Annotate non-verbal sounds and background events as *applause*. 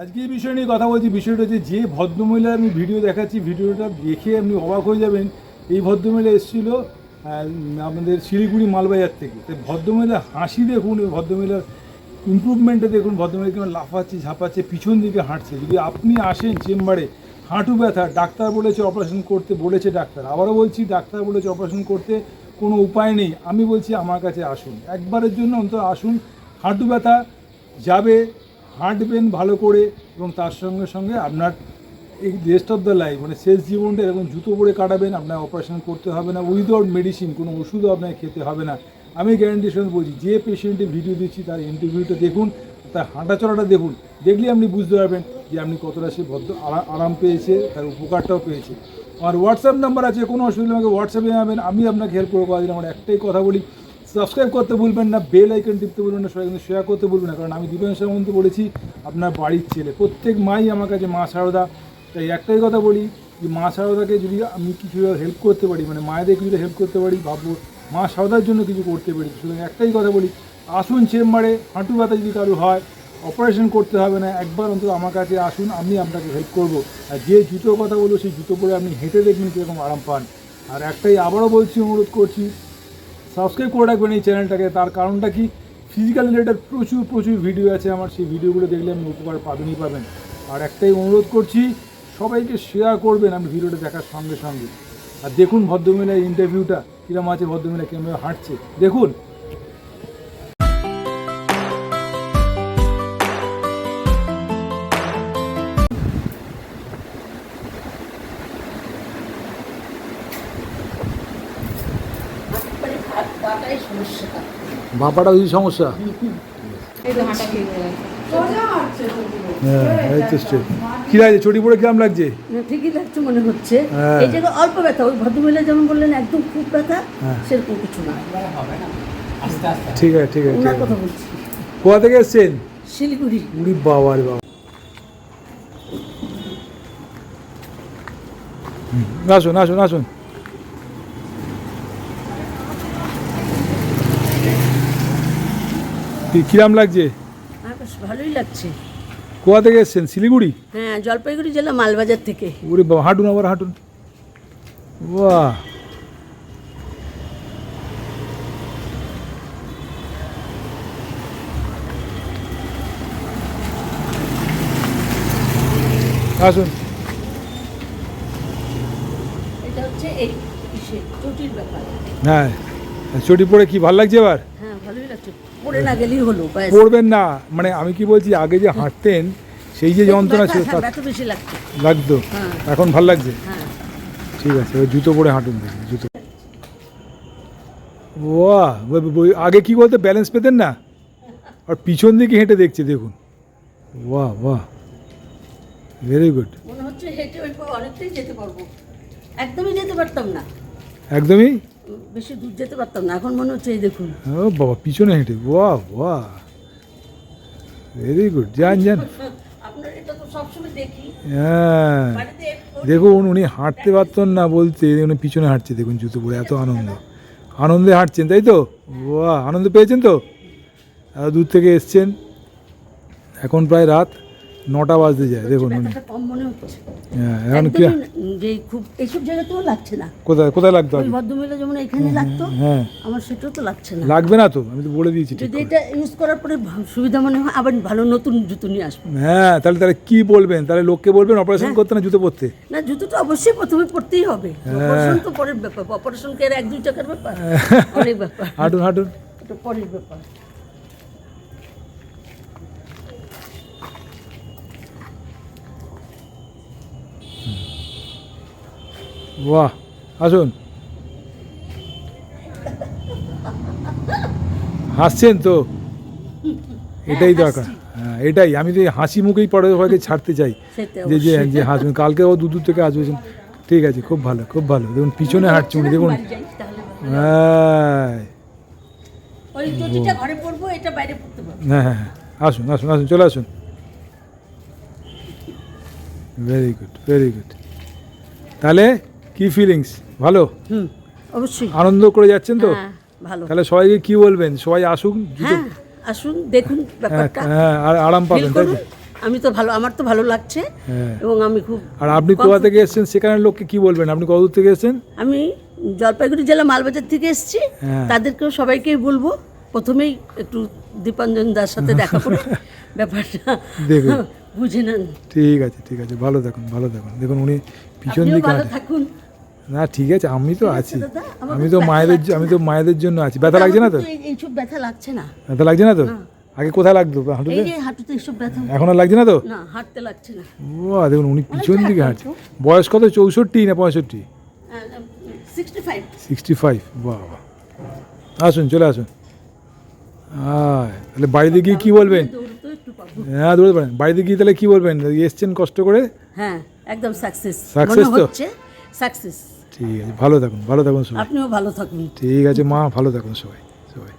আজকে এই বিষয় নিয়ে কথা বলছি। বিষয়টা হচ্ছে যে ভদ্রমহিলা আমি ভিডিও দেখাচ্ছি, ভিডিওটা দেখে আপনি অবাক হয়ে যাবেন। এই ভদ্রমহিলা এসেছিল আমাদের শিলিগুড়ি মালবাজার থেকে। তো ভদ্রমহিলা হাসি দেখুন, এই ভদ্রমহিলার ইমপ্রুভমেন্টে দেখুন। ভদ্রমহিলা কেমন লাফাচ্ছে, ঝাপাচ্ছে, পিছন দিকে হাঁটছে। যদি আপনি আসেন চেম্বারে, হাঁটু ব্যথা, ডাক্তার বলেছে অপারেশন করতে, বলেছে ডাক্তার। আবারও বলছি, ডাক্তার বলেছে অপারেশন করতে কোনো উপায় নেই। আমি বলছি আমার কাছে আসুন। একবারের জন্য অন্তত আসুন। হাঁটু ব্যথা যাবে হাঁটবেন ভালো করে এবং তার সঙ্গে সঙ্গে আপনার এই রেস্ট অফ দ্য লাইফ মানে শেষ জীবনটা এরকম জুতো পরে কাটাবেন, আপনার অপারেশন করতে হবে না। উইদাউট মেডিসিন কোনো ওষুধও আপনাকে খেতে হবে না। আমি গ্যারান্টির সঙ্গে বলছি, যে পেশেন্টের ভিডিও দিচ্ছি, তার ইন্টারভিউটা দেখুন, তার হাঁটা চলাটা দেখুন। দেখলে আপনি বুঝতে পারবেন যে আপনি কতটা সে ভদ্র আরাম পেয়েছে, তার উপকারটাও পেয়েছে। আমার হোয়াটসঅ্যাপ নাম্বার আছে, কোনো অসুবিধা আমাকে হোয়াটসঅ্যাপে আমি আপনাকে হেল্প করব আমার একটাই কথা বলি সাবস্ক্রাইব করতে ভুলবেন না বেল আইকন টিপতে ভুলবেন না সবাই কিন্তু শেয়ার করতে ভুলবেন না, কারণ আমি দীপেন সামন্ত বলেছি, আপনার বাড়ির ছেলে, প্রত্যেক মাই আমার কাছে মা সারদা। তাই একটাই কথা বলি যে, মা সারদাকে যদি আমি কিছু হেল্প করতে পারি মানে মায়েদের কিছু হেল্প করতে পারি, ভাববো মা সারদার জন্য কিছু করতে পারি। সুতরাং একটাই কথা বলি, আসুন চেম্বারে, হাঁটু ব্যথা যদি কারও হয় অপারেশন করতে হবে না, একবার অন্তত আমার কাছে আসুন, আমি আপনাকে হেল্প করব। আর যে জুতোর কথা বলব সেই জুতো পরে আপনি হেঁটে দেখবেন কীরকম আরাম পান। আর একটাই আবারও বলছি, অনুরোধ করছি সাবস্ক্রাইব করে রাখবেন এই চ্যানেলটাকে। তার কারণটা কি? ফিজিক্যাল রিলেটেড প্রচুর প্রচুর ভিডিও আছে। আমার সেই ভিডিওগুলো দেখলে আপনি উপকার পাবেনই পাবেন। আর একটাই অনুরোধ করছি, সবাইকে শেয়ার করবেন আমি ভিডিওটা দেখার সঙ্গে সঙ্গে। আর দেখুন ভদ্রমহিলার ইন্টারভিউটা কীরকম আছে ভদ্রমিলা কেমন হাঁটছে। দেখুন। বাপাটা যদি সমস্যা? হয়ে হ্যাঁ কী লাগছে? চটি পরে কিরম লাগছে? ঠিকই লাগছে মনে হচ্ছে। হ্যাঁ। এই অল্প ব্যথা ওই ভদ্রমহিলা যেমন বললেন একদম খুব ব্যথা হ্যাঁ। সেরকম কিছু না। ঠিক আছে ঠিক আছে ঠিক আছে। কথা বলছি। কোথা থেকে এসছেন? শিলিগুড়ি। উড়ি বাবা রে বাবা। আসুন আসুন আসুন। কিরাম লাগছে? ভালোই লাগছে। কোথা থেকে এসছেন? শিলিগুড়ি? হ্যাঁ জলপাইগুড়ি জেলা মালবাজার থেকে। বাবা হাঁটুন আবার হাঁটুন। বাহ। আসুন। এটা হচ্ছে এই চটির ব্যাপার। হ্যাঁ চটি পরে কি ভালো লাগছে এবার? হ্যাঁ ভালোই লাগছে। পড়ে না গেলেই হলো পড়বেন না মানে আমি কি বলছি আগে যে হাঁটতেন সেই যে যন্ত্রণা ছিল লাগতো। হ্যাঁ। এখন ভালো লাগছে? হ্যাঁ। ঠিক আছে এবার জুতো পরে হাঁটুন দেখি জুতো। বাহ আগে কি বলতে ব্যালেন্স পেতেন না? আর পিছন দিকে হেঁটে দেখছে দেখুন। বাহ বাহ ভেরি গুড মনে হচ্ছে হেঁটে অনেকটাই যেতে পারব। একদমই যেতে পারতাম না। একদমই? বেশি দূর যেতে পারতাম না। এখন মনে হচ্ছে এই দেখুন। ও বাবা পিছনে হেঁটে। বাহ বাহ। ভেরি গুড যান যান। *laughs* হ্যাঁ। দেখুন উনি হাঁটতে পারতেন না বলতে। উনি পিছনে হাঁটছে দেখুন জুতো পরে এত আনন্দ। আনন্দে হাঁটছেন তাই তো? বাহ আনন্দ পেয়েছেন তো? দূর থেকে এসছেন। এখন প্রায় রাত। নটা বাজতে যায় দেখুন উনি। কম মনে হচ্ছে। হ্যাঁ এখন কি যে খুব এইসব জায়গাতেও লাগছে না। কোথায় কোথায় লাগতো আগে? ভদ্রমহিলা যেমন এখানে লাগতো হ্যাঁ। আমার সেটাও তো লাগছে না। লাগবে না তো আমি তো বলে দিয়েছি যদি এটা ইউজ করার পরে সুবিধা মনে হয় আবার ভালো নতুন জুতো নিয়ে আসব। হ্যাঁ তাহলে তাহলে কি বলবেন? তাহলে লোককে বলবেন অপারেশন করতে না জুতো পরতে? না জুতো তো অবশ্যই প্রথমে পড়তেই হবে। হ্যাঁ। অপারেশন তো পরের ব্যাপার অপারেশন কে এক দুই টাকার ব্যাপার? অনেক ব্যাপার। হাঁটুন হাঁটুন। এটা পরের ব্যাপার। বাহ আসুন হাসছেন তো? এটাই দরকার। হ্যাঁ এটাই। আমি তো হাসি মুখেই পরে সবাইকে ছাড়তে চাই। যে যে। যে হাসবেন। কালকে ও দূর থেকে আসবেন ঠিক আছে খুব ভালো খুব ভালো। দেখুন পিছনে হাঁটছে উনি। দেখুন। হ্যাঁ। হ্যাঁ হ্যাঁ হ্যাঁ। আসুন আসুন আসুন চলে আসুন। ভেরি গুড ভেরি গুড তাহলে কি ফিলিংস ভালো? হুম অবশ্যই। আনন্দ করে যাচ্ছেন তো? হ্যাঁ ভালো। তাহলে সবাইকে কি বলবেন? সবাই আসুন হ্যাঁ আসুন দেখুন হ্যাঁ ব্যাপারটা। হ্যাঁ আর আরাম পাবেন তাই আমি তো ভালো আমার তো ভালো লাগছে এবং আমি খুব আর আপনি কোথা থেকে এসেছেন? সেখানের লোককে কি বলবেন? আপনি কত থেকে এসেছেন? আমি জলপাইগুড়ি জেলা মালবাজার থেকে এসেছি। তাদেরকেও সবাইকেই বলব প্রথমেই একটু দীপাঞ্জন দার সাথে দেখা করে *laughs* ব্যাপারটা দেখুন। বুঝে নেন। ঠিক আছে ঠিক আছে। ভালো থাকুন ভালো থাকুন। দেখুন উনি পিছন দিকে ভালো থাকুন। না ঠিক আছে আমি তো আছি আমি তো মায়েদের আমি তো মায়েদের জন্য আছি। ব্যথা লাগছে না তো? এইসব ব্যথা লাগছে না। ব্যথা লাগছে না তো? আগে কোথায় লাগতো? হাঁটুতে? হাঁটুতে এইসব ব্যথা এখন আর লাগছে না তো? না হাঁটতে লাগছে না। ও দেখুন উনি পিছন দিকে হাঁটছে। বয়স কত? চৌষট্টি না পঁয়ষট্টি? সিক্সটি ফাইভ বাবা আসুন চলে আসুন। তাহলে বাড়িতে গিয়ে কী বলবেন? হ্যাঁ দৌড়তে পারেন। বাড়িতে গিয়ে তাহলে কী বলবেন? এসছেন কষ্ট করে? হ্যাঁ একদম সাকসেস মনে তো? সাকসেস ঠিক আছে ভালো থাকুন ভালো থাকুন সবাই। আপনিও ভালো থাকুন। ঠিক আছে মা ভালো থাকুন সবাই সবাই।